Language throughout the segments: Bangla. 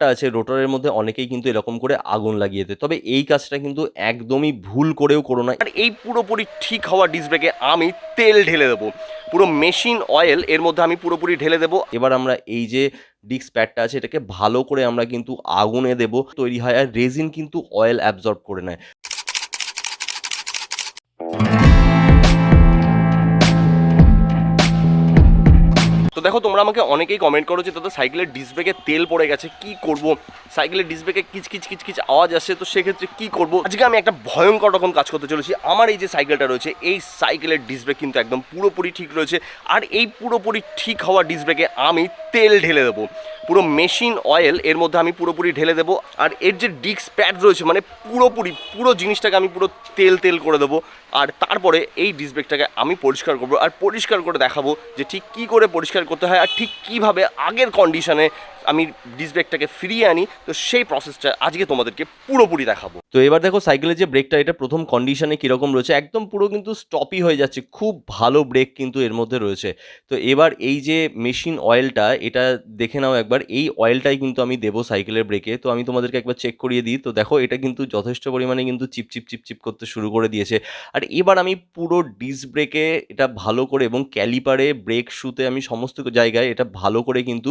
আছে রোটারের মধ্যে অনেকেই কিন্তু এরকম করে আগুন লাগিয়ে দেয়। তবে এই কাজটা কিন্তু একদমই ভুল করেও করো না। আর এই পুরোপুরি ঠিক হওয়া ডিসব্রেকে আমি তেল ঢেলে দেবো। পুরো মেশিন অয়েল এর মধ্যে আমি পুরোপুরি ঢেলে দেবো। এবার আমরা এই যে ডিস্ক প্যাডটা আছে এটাকে ভালো করে আমরা কিন্তু আগুনে দেবো। তৈরি হয় আর রেজিন কিন্তু অয়েল অ্যাবজর্ব করে নেয়। দেখো, তোমরা আমাকে অনেকেই কমেন্ট করো যে, দাদা সাইকেলের ডিসব্রেকে তেল পড়ে গেছে, কি করব? সাইকেলের ডিস্ক ব্রেকে কিচ কিচ কিচ কিচ আওয়াজ আসছে, তো সেক্ষেত্রে কি করব? আজকে আমি একটা ভয়ঙ্কর রকম কাজ করতে চলেছি। আমার এই যে সাইকেলটা রয়েছে, এই সাইকেলের ডিসব্রেক কিন্তু একদম পুরোপুরি ঠিক রয়েছে। আর এই পুরোপুরি ঠিক হওয়া ডিসব্রেকে আমি তেল ঢেলে দেবো। পুরো মেশিন অয়েল এর মধ্যে আমি পুরোপুরি ঢেলে দেবো। আর এর যে ডিস্ক প্যাড রয়েছে মানে পুরোপুরি, পুরো জিনিসটাকে আমি পুরো তেল তেল করে দেবো। আর তারপরে এই ডিসব্রেকটাকে আমি পরিষ্কার করব। আর পরিষ্কার করে দেখাবো যে ঠিক কী করে পরিষ্কার করতে হয় আর ঠিক কীভাবে আগের কন্ডিশনে আমি ডিস্ক ব্রেকটাকে ফিরিয়ে আনি, তো সেই প্রসেসটা আজকে তোমাদেরকে পুরোপুরি দেখাবো। তো এবার দেখো সাইকেলের যে ব্রেকটা এটা প্রথম কন্ডিশনে কীরকম রয়েছে, একদম পুরো কিন্তু স্টপই হয়ে যাচ্ছে, খুব ভালো ব্রেক কিন্তু এর মধ্যে রয়েছে। তো এবার এই যে মেশিন অয়েলটা এটা দেখে নাও একবার, এই অয়েলটাই কিন্তু আমি দেবো সাইকেলের ব্রেকে তো আমি তোমাদেরকে একবার চেক করিয়ে দিই, তো দেখো এটা কিন্তু যথেষ্ট পরিমাণে কিন্তু চিপ চিপ চিপ চিপ করতে শুরু করে দিয়েছে। আর এবার আমি পুরো ডিস্ক ব্রেকে এটা ভালো করে এবং ক্যালিপারে ব্রেক শুতে আমি সমস্ত জায়গায় এটা ভালো করে কিন্তু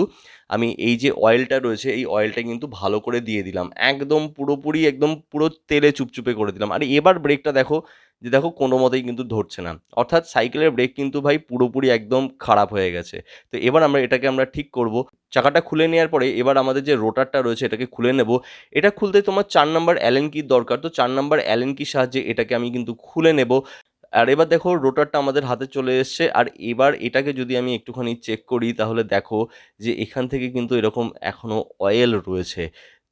আমি এই যে অয়েলটা রয়েছে, এই অয়েলটা কিন্তু ভালো করে দিয়ে দিলাম। একদম পুরোপুরি, একদম পুরো তেলে চুপচুপে করে দিলাম। আর এবার ব্রেকটা দেখো, যে দেখো কোনো মতেই কিন্তু ধরছে না। অর্থাৎ সাইকেলের ব্রেক কিন্তু ভাই পুরোপুরি একদম খারাপ হয়ে গেছে। তো এবার আমরা এটাকে আমরা ঠিক করব। চাকাটা খুলে নেওয়ার পরে এবার আমাদের যে রোটারটা রয়েছে, এটাকে খুলে নেব। এটা খুলতে তোমার চার নাম্বার অ্যালেন কির দরকার। তো চার নাম্বার অ্যালেন কির সাহায্যে এটাকে আমি কিন্তু খুলে নেব। আর এবার দেখো রোটারটা আমাদের হাতে চলে এসছে। আর এবার এটাকে যদি আমি একটুখানি চেক করি, তাহলে দেখো যে এখান থেকে কিন্তু এরকম এখনও অয়েল রয়েছে।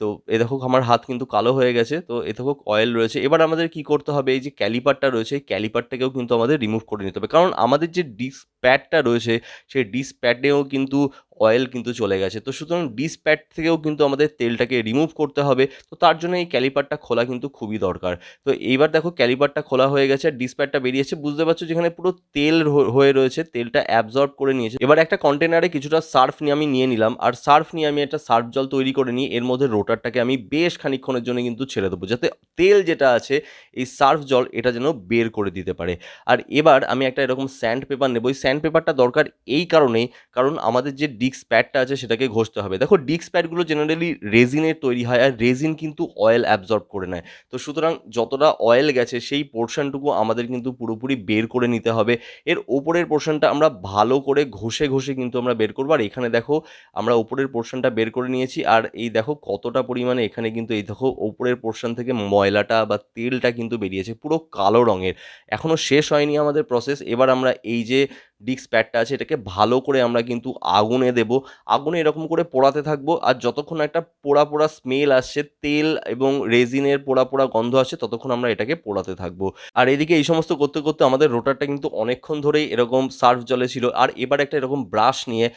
তো এ দেখো আমার হাত কিন্তু কালো হয়ে গেছে, তো এ দেখো অয়েল রয়েছে। এবার আমাদের কি করতে হবে, এই যে ক্যালিপারটা রয়েছে, এই ক্যালিপারটাকেও কিন্তু আমাদের রিমুভ করে নিতে হবে। কারণ আমাদের যে ডিস্ক প্যাডটা রয়েছে, সেই ডিস্ক প্যাডেও কিন্তু অয়েল কিন্তু চলে গেছে। তো সুতরাং ডিস্ক প্যাড থেকেও কিন্তু আমাদের তেলটাকে রিমুভ করতে হবে। তো তার জন্য এই ক্যালিপারটা খোলা কিন্তু খুবই দরকার। তো এইবার দেখো ক্যালিপারটা খোলা হয়ে গেছে আর ডিস্ক প্যাডটা বেরিয়েছে। বুঝতে পারছ যেখানে পুরো তেল হয়ে রয়েছে, তেলটা অ্যাবজর্ব করে নিয়েছে। এবার একটা কন্টেনারে কিছুটা সার্ফ নিয়ে আমি নিয়ে নিলাম। আর সার্ফ নিয়ে আমি একটা সার্ফ জল তৈরি করে নিয়ে এর মধ্যে রোটারটাকে আমি বেশ খানিক্ষণের জন্য কিন্তু ছেড়ে দেবো। যাতে তেল যেটা আছে, এই সার্ফ জল এটা যেন বের করে দিতে পারে। আর এবার আমি একটা এরকম স্যান্ড পেপার নেব। এই স্যান্ড পেপারটা দরকার এই কারণেই, কারণ আমাদের যে ডিস্ক প্যাডটা আছে সেটাকে ঘষতে হবে। দেখো ডিক্স প্যাডগুলো জেনারেলি রেজিনের তৈরি হয় আর রেজিন কিন্তু অয়েল অ্যাবজর্ব করে নেয়। তো সুতরাং যতটা অয়েল গেছে, সেই পোর্শনটুকু আমাদের কিন্তু পুরোপুরি বের করে নিতে হবে। এর ওপরের পোর্শনটা আমরা ভালো করে ঘষে ঘষে কিন্তু আমরা বের করব। আর এখানে দেখো, আমরা ওপরের পোর্শনটা বের করে নিয়েছি। আর এই দেখো, কতটা পরিমাণে এখানে কিন্তু এই দেখো, ওপরের পোর্শন থেকে ময়লাটা বা তেলটা কিন্তু বেরিয়েছে, পুরো কালো রঙের। এখনও শেষ হয়নি আমাদের প্রসেস এবার আমরা এই যে ডিস্ক প্যাডটা আছে, এটাকে ভালো করে আমরা কিন্তু আগুনে দেব। আগুনে এরকম করে পোড়াতে থাকব আর যতক্ষণ একটা পোড়া পোড়া স্মেল আসছে, তেল এবং রেজিনের পোড়া পোড়া গন্ধ আসছে, ততক্ষণ আমরা এটাকে পোড়াতে থাকব। আর এদিকে এই সমস্ত করতে করতে আমাদের রোটারটা কিন্তু অনেকক্ষণ ধরেই এরকম সার্ফ জলে ছিল। আর এবার একটা এরকম ব্রাশ নিয়ে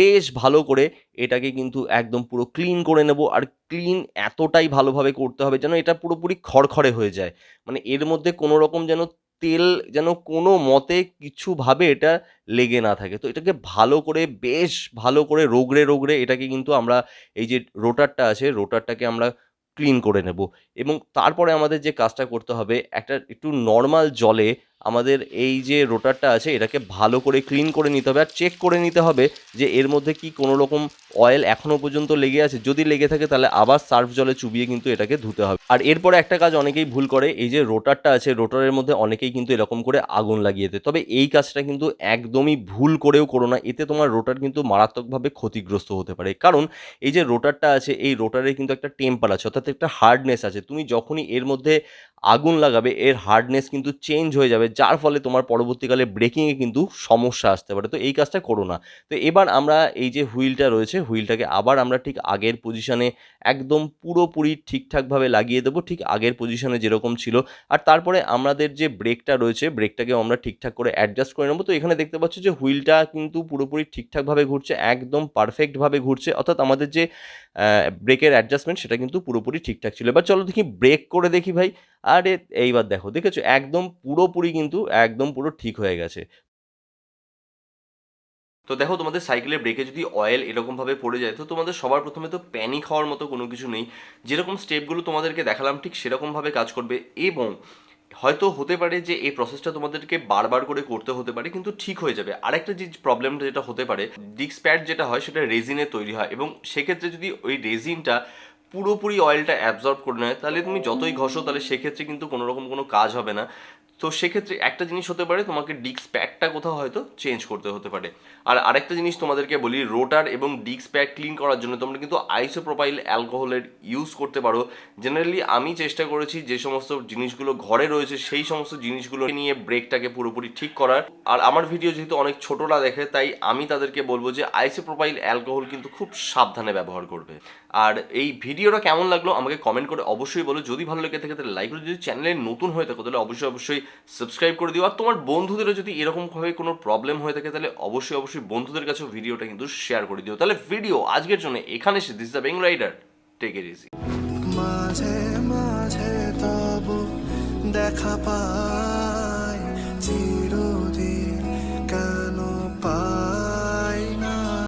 বেশ ভালো করে এটাকে কিন্তু একদম পুরো ক্লিন করে নেব। আর ক্লিন এতটাই ভালোভাবে করতে হবে যেন এটা পুরোপুরি খড়খড়ে হয়ে যায়। মানে এর মধ্যে কোনো রকম যেন তেল যেন কোনো মতে কিছুভাবে এটা লেগে না থাকে। তো এটাকে ভালো করে, বেশ ভালো করে রোগড়ে রোগড়ে এটাকে কিন্তু আমরা এই যে রোটারটা আছে, রোটারটাকে আমরা ক্লিন করে নেব। এবং তারপরে আমাদের যে কাজটা করতে হবে, একটা একটু নর্মাল জলে আমাদের এই যে রোটারটা আছে, এটাকে ভালো করে ক্লিন করে নিতে হবে আর চেক করে নিতে হবে যে এর মধ্যে কি কোনো রকম অয়েল এখনও পর্যন্ত লেগে আছে। যদি লেগে থাকে তাহলে আবার সার্ফ জলে চুবিয়ে কিন্তু এটাকে ধুতে হবে। আর এরপরে একটা কাজ অনেকেই ভুল করে, এই যে রোটারটা আছে, রোটারের মধ্যে অনেকেই কিন্তু এরকম করে আগুন লাগিয়ে দেয়। তবে এই কাজটা কিন্তু একদমই ভুল করেও করো না, এতে তোমার রোটার কিন্তু মারাত্মকভাবে ক্ষতিগ্রস্ত হতে পারে। কারণ এই যে রোটারটা আছে, এই রোটারে কিন্তু একটা টেম্পার আছে, অর্থাৎ একটা হার্ডনেস আছে। তুমি যখনই এর মধ্যে আগুন লাগাবে, এর হার্ডনেস কিন্তু চেঞ্জ হয়ে যাবে। যার ফলে তোমার পরবর্তীকালে ব্রেকিংয়ে কিন্তু সমস্যা আসতে পারে। তো এই কাজটা করো না। তো এবার আমরা এই যে হুইলটা রয়েছে হুইলটাকে আবার আমরা ঠিক আগের পজিশনে একদম পুরোপুরি ঠিকঠাকভাবে লাগিয়ে দেবো, ঠিক আগের পজিশনে যেরকম ছিল। আর তারপরে আমাদের যে ব্রেকটা রয়েছে ব্রেকটাকেও আমরা ঠিকঠাক করে অ্যাডজাস্ট করে নেব। তো এখানে দেখতে পাচ্ছ যে হুইলটা কিন্তু পুরোপুরি ঠিকঠাকভাবে ঘুরছে, একদম পারফেক্টভাবে ঘুরছে। অর্থাৎ আমাদের যে ব্রেকের অ্যাডজাস্টমেন্ট সেটা কিন্তু পুরোপুরি ঠিকঠাক ছিল। এবার চলো দেখি ব্রেক করে দেখি ভাই। আরে, এইবার দেখো, দেখেছ? একদম পুরোপুরি কিন্তু একদম পুরো ঠিক হয়ে গেছে। তো দেখো তোমাদের সাইকেলের ব্রেকে যদি অয়েল এরকমভাবে পড়ে যায়, তো তোমাদের সবার প্রথমে তো প্যানিক হওয়ার মতো কোনো কিছু নেই। যেরকম স্টেপগুলো তোমাদেরকে দেখালাম, ঠিক সেরকমভাবে কাজ করবে এবং হয়তো হতে পারে যে এই প্রসেসটা তোমাদেরকে বারবার করে করতে হতে পারে, কিন্তু ঠিক হয়ে যাবে। আরেকটা যে প্রবলেমটা যেটা হতে পারে ডিস্ক প্যাড যেটা হয় সেটা রেজিনে তৈরি হয় এবং সেক্ষেত্রে যদি ওই রেজিনটা পুরোপুরি অয়েলটা অ্যাবজর্ব করে নেয়, তাহলে তুমি যতই ঘষো, তাহলে সেক্ষেত্রে কিন্তু কোনো রকম কোনো কাজ হবে না। তো সেক্ষেত্রে একটা জিনিস হতে পারে, তোমাকে ডিস্ক প্যাডটা কোথাও হয়তো চেঞ্জ করতে হতে পারে। আর আরেকটা জিনিস তোমাদেরকে বলি, রোটার এবং ডিস্ক প্যাড ক্লিন করার জন্য তোমরা কিন্তু আইসোপ্রোপাইল অ্যালকোহলের ইউজ করতে পারো। জেনারেলি আমি চেষ্টা করেছি যে সমস্ত জিনিসগুলো ঘরে রয়েছে, সেই সমস্ত জিনিসগুলো নিয়ে ব্রেকটাকে পুরোপুরি ঠিক করার। আর আমার ভিডিও যেহেতু অনেক ছোটরা দেখে, তাই আমি তাদেরকে বলব যে আইসোপ্রোপাইল অ্যালকোহল কিন্তু খুব সাবধানে ব্যবহার করবে। আর এই ভিডিওটা কেমন লাগল আমাকে কমেন্ট করে অবশ্যই বলো। যদি ভালো লেগে থাকে, তাহলে লাইক করে যদি চ্যানেলে নতুন হয়ে থাকো, তাহলে অবশ্যই অবশ্যই সাবস্ক্রাইব করে দিও। আর তোমার বন্ধুদেরও যদি এরকমভাবে কোনো প্রবলেম হয়ে থাকে, তাহলে অবশ্যই অবশ্যই বন্ধুদের কাছেও ভিডিওটা কিন্তু শেয়ার করে দিও। তাহলে ভিডিও আজকের জন্য এখানে এসে this the bong rider take it easy মাঝে মাঝে তবু দেখা পায়